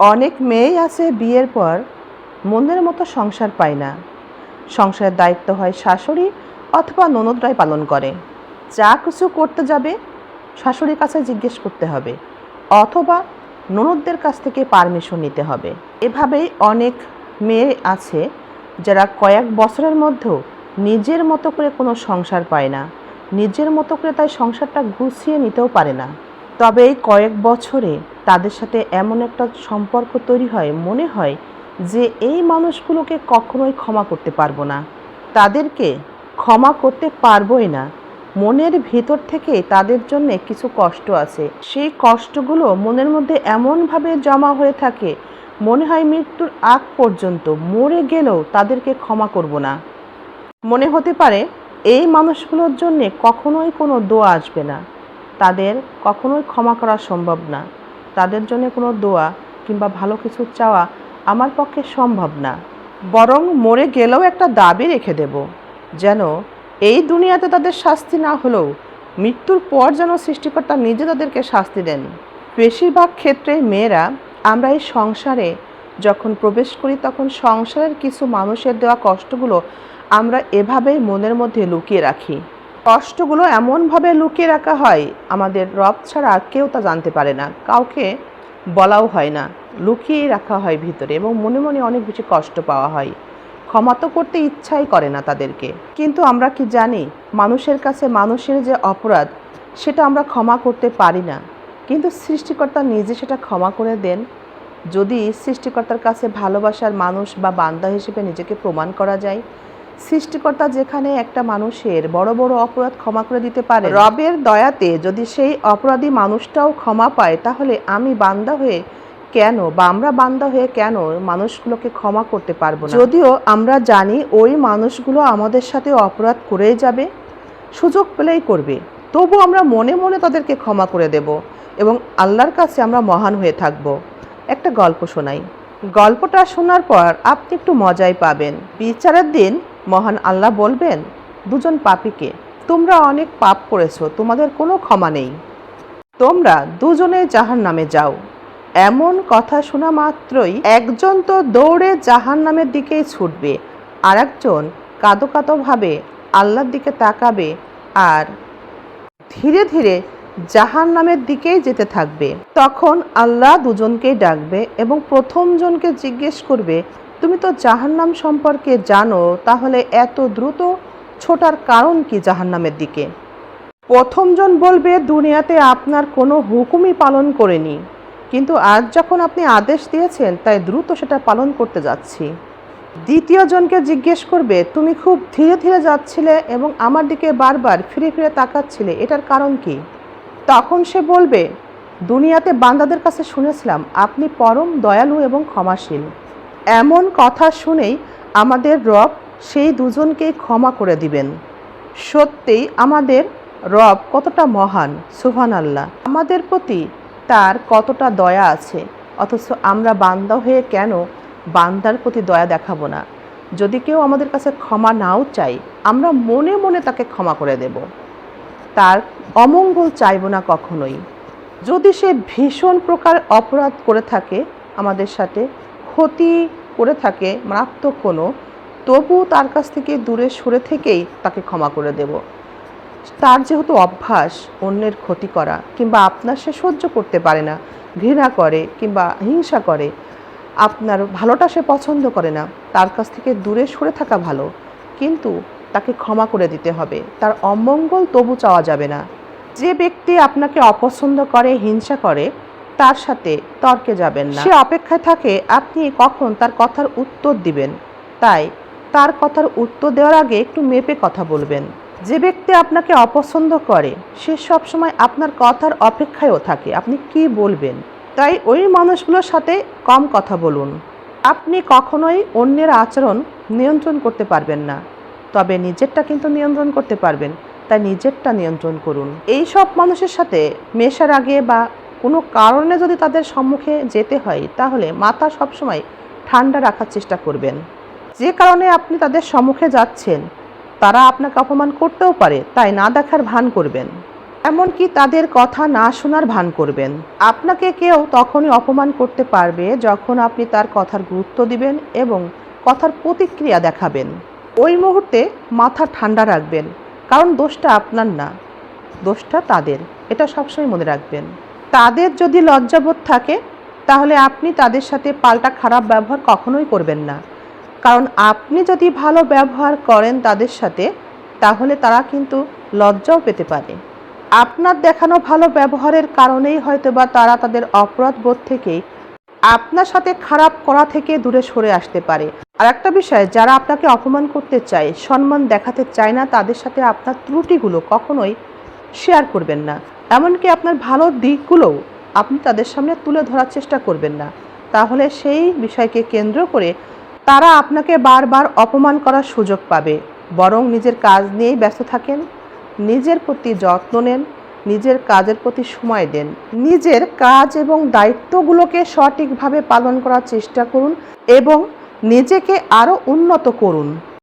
অনেক মেয়েই আছে বিয়ের পর মনের মতো সংসার পায় না। সংসারের দায়িত্ব হয় শাশুড়ি অথবা ননদরাই পালন করে। যা কিছু করতে যাবে শাশুড়ির কাছে জিজ্ঞেস করতে হবে অথবা ননদদের কাছ থেকে পারমিশন নিতে হবে। এভাবেই অনেক মেয়ে আছে যারা কয়েক বছরের মধ্যেও নিজের মতো করে কোনো সংসার পায় না। নিজের মতো করে তাই সংসারটা গুছিয়ে নিতেও পারে না। তবে এই কয়েক বছরে তাদের সাথে এমন একটা সম্পর্ক তৈরি হয়, মনে হয় যে এই মানুষগুলোকে কখনোই ক্ষমা করতে পারব না। তাদেরকে ক্ষমা করতে পারবই না। মনের ভিতর থেকে তাদের জন্য কিছু কষ্ট আছে। সেই কষ্টগুলো মনের মধ্যে এমনভাবে জমা হয়ে থাকে, মনে হয় মৃত্যুর আগ পর্যন্ত মরে গেলেও তাদেরকে ক্ষমা করব না। মনে হতে পারে এই মানুষগুলোর জন্য কখনোই কোনো দোয়া আসবে না। তাদের কখনোই ক্ষমা করা সম্ভব না। তাদের জন্য কোনো দোয়া কিংবা ভালো কিছু চাওয়া আমার পক্ষে সম্ভব না। বরং মরে গেলেও একটা দাবি রেখে দেব, যেন এই দুনিয়াতে তাদের শাস্তি না হলেও মৃত্যুর পর যেন সৃষ্টিকর্তা নিজে তাদেরকে শাস্তি দেন। বেশিরভাগ ক্ষেত্রে মেয়েরা আমরা এই সংসারে যখন প্রবেশ করি তখন সংসারের কিছু মানুষের দেওয়া কষ্টগুলো আমরা এভাবেই মনের মধ্যে লুকিয়ে রাখি। কষ্টগুলো এমনভাবে লুকিয়ে রাখা হয়, আমাদের রব ছাড়া কেউ তা জানতে পারে না। কাউকে বলাও হয় না। লুকিয়ে রাখা হয় ভিতরে এবং মনে মনে অনেক বেশি কষ্ট পাওয়া হয়। ক্ষমা তো করতে ইচ্ছাই করে না তাদেরকে। কিন্তু আমরা কি জানি, মানুষের কাছে মানুষের যে অপরাধ, সেটা আমরা ক্ষমা করতে পারি না। কিন্তু সৃষ্টিকর্তা নিজে সেটা ক্ষমা করে দেন। যদি সৃষ্টিকর্তার কাছে ভালোবাসার মানুষ বা বান্দা হিসেবে নিজেকে প্রমাণ করা যায় সৃষ্টিকর্তা যেখানে একটা মানুষের বড় বড় অপরাধ ক্ষমা করে দিতে পারে রবের দয়াতে যদি সেই অপরাধী মানুষটাও ক্ষমা পায়, তাহলে আমি বান্দা হয়ে কেন বা আমরা বান্দা হয়ে কেন মানুষগুলোকে ক্ষমা করতে পারব না? যদিও আমরা জানি ওই মানুষগুলো আমাদের সাথে অপরাধ করেই যাবে, সুযোগ পেলেই করবে। তবু আমরা মনে মনে তাদেরকে ক্ষমা করে দেব এবং আল্লাহর কাছে আমরা মহান হয়ে থাকব। একটা গল্প শোনাই। গল্পটা শোনার পর আপনি একটু মজাই পাবেন। বিচারের দিন মহান আল্লাহ বলবেন, দুজন পাপীকে তোমরা অনেক পাপ করেছ, তোমাদের কোনো ক্ষমা নেই। তোমরা দুজনে জাহান নামে যাও। এমন কথা শোনা মাত্রই একজন তো দৌড়ে জাহান নামের দিকেই ছুটবে আর একজন কাঁদো কাঁদোভাবে আল্লাহর দিকে তাকাবে আর ধীরে ধীরে জাহান নামের দিকেই যেতে থাকবে। তখন আল্লাহ দুজনকেই ডাকবে এবং প্রথমজনকে জিজ্ঞেস করবে তুমি তো জাহান্নাম সম্পর্কে জানো, তাহলে এত দ্রুত ছোটার কারণ কি জাহান্নামের দিকে? প্রথমজন বলবে, দুনিয়াতে আপনার কোনো হুকুমই পালন করেনি। কিন্তু আজ যখন আপনি আদেশ দিয়েছেন, তাই দ্রুত সেটা পালন করতে যাচ্ছি। দ্বিতীয় জনকে জিজ্ঞেস করবে, তুমি খুব ধীরে ধীরে যাচ্ছিলে এবং আমার দিকে বারবার ফিরে ফিরে তাকাচ্ছিলে, এটার কারণ কি? তখন সে বলবে, দুনিয়াতে বান্দাদের কাছে শুনেছিলাম, আপনি পরম দয়ালু এবং ক্ষমাশীল। এমন কথা শুনেই আমাদের রব সেই দুজনকেই ক্ষমা করে দিবেন। সত্যিই আমাদের রব কতটা মহান সুহান আল্লাহ আমাদের প্রতি তার কতটা দয়া আছে, অথচ আমরা বান্দা হয়ে কেন বান্দার প্রতি দয়া দেখাবো না? যদি কেউ আমাদের কাছে ক্ষমা নাও চাই আমরা মনে মনে তাকে ক্ষমা করে দেব। তার অমঙ্গল চাইব না কখনোই। যদি সে ভীষণ প্রকার অপরাধ করে থাকে, আমাদের সাথে ক্ষতি করে থাকে মারাত্মক কোনো, তবু তার কাছ থেকে দূরে সরে থেকেই তাকে ক্ষমা করে দেব। তার যেহেতু অভ্যাস অন্যের ক্ষতি করা কিংবা আপনার সে সহ্য করতে পারে না, ঘৃণা করে কিংবা হিংসা করে, আপনার ভালোটা সে পছন্দ করে না, তার কাছ থেকে দূরে সরে থাকা ভালো, কিন্তু তাকে ক্ষমা করে দিতে হবে। তার অমঙ্গল তবু চাওয়া যাবে না। যে ব্যক্তি আপনাকে অপছন্দ করে, হিংসা করে তার সাথে তর্কে যাবেন না। সে অপেক্ষায় থাকে, আপনি কখন তার কথার উত্তর দিবেন। তাই তার কথার উত্তর দেওয়ার আগে একটু মেপে কথা বলবেন। যে ব্যক্তি আপনাকে অপছন্দ করে, সে সবসময় আপনার কথার অপেক্ষায়ও থাকে। আপনি কি বলবেন? তাই ওই মানুষগুলোর সাথে কম কথা বলুন। আপনি কখনোই অন্যের আচরণ নিয়ন্ত্রণ করতে পারবেন না। তবে নিজেরটা কিন্তু নিয়ন্ত্রণ করতে পারবেন। তাই নিজেরটা নিয়ন্ত্রণ করুন। এই সব মানুষের সাথে মেশার আগে বা কোনো কারণে যদি তাদের সম্মুখে যেতে হয়, তাহলে মাথা সবসময় ঠান্ডা রাখার চেষ্টা করবেন। যে কারণে আপনি তাদের সম্মুখে যাচ্ছেন, তারা আপনাকে অপমান করতেও পারে, তাই না দেখার ভান করবেন। এমনকি তাদের কথা না শোনার ভান করবেন। আপনাকে কেউ তখনই অপমান করতে পারবে যখন আপনি তার কথার গুরুত্ব দিবেন এবং কথার প্রতিক্রিয়া দেখাবেন। ওই মুহূর্তে মাথা ঠান্ডা রাখবেন, কারণ দোষটা আপনার না, দোষটা তাদের। এটা সবসময় মনে রাখবেন। তাদের যদি লজ্জাবোধ থাকে, তাহলে আপনি তাদের সাথে পাল্টা খারাপ ব্যবহার কখনোই করবেন না। কারণ আপনি যদি ভালো ব্যবহার করেন তাদের সাথে, তাহলে তারা কিন্তু লজ্জাও পেতে পারে। আপনার দেখানো ভালো ব্যবহারের কারণেই হয়তো বা তারা তাদের অপরাধ বোধ থেকেই আপনার সাথে খারাপ করা থেকে দূরে সরে আসতে পারে। আর একটা বিষয়, যারা আপনাকে অপমান করতে চায়, সম্মান দেখাতে চায় না, তাদের সাথে আপনার ত্রুটিগুলো কখনোই শেয়ার করবেন না। এমনকি আপনার ভালো দিকগুলোও আপনি তাদের সামনে তুলে ধরার চেষ্টা করবেন না। তাহলে সেই বিষয়কে কেন্দ্র করে তারা আপনাকে বারবার অপমান করার সুযোগ পাবে। বরং নিজের কাজ নিয়েই ব্যস্ত থাকেন, নিজের প্রতি যত্ন নেন, নিজের কাজের প্রতি সময় দেন। নিজের কাজ এবং দায়িত্বগুলোকে সঠিকভাবে পালন করার চেষ্টা করুন এবং নিজেকে আরও উন্নত করুন।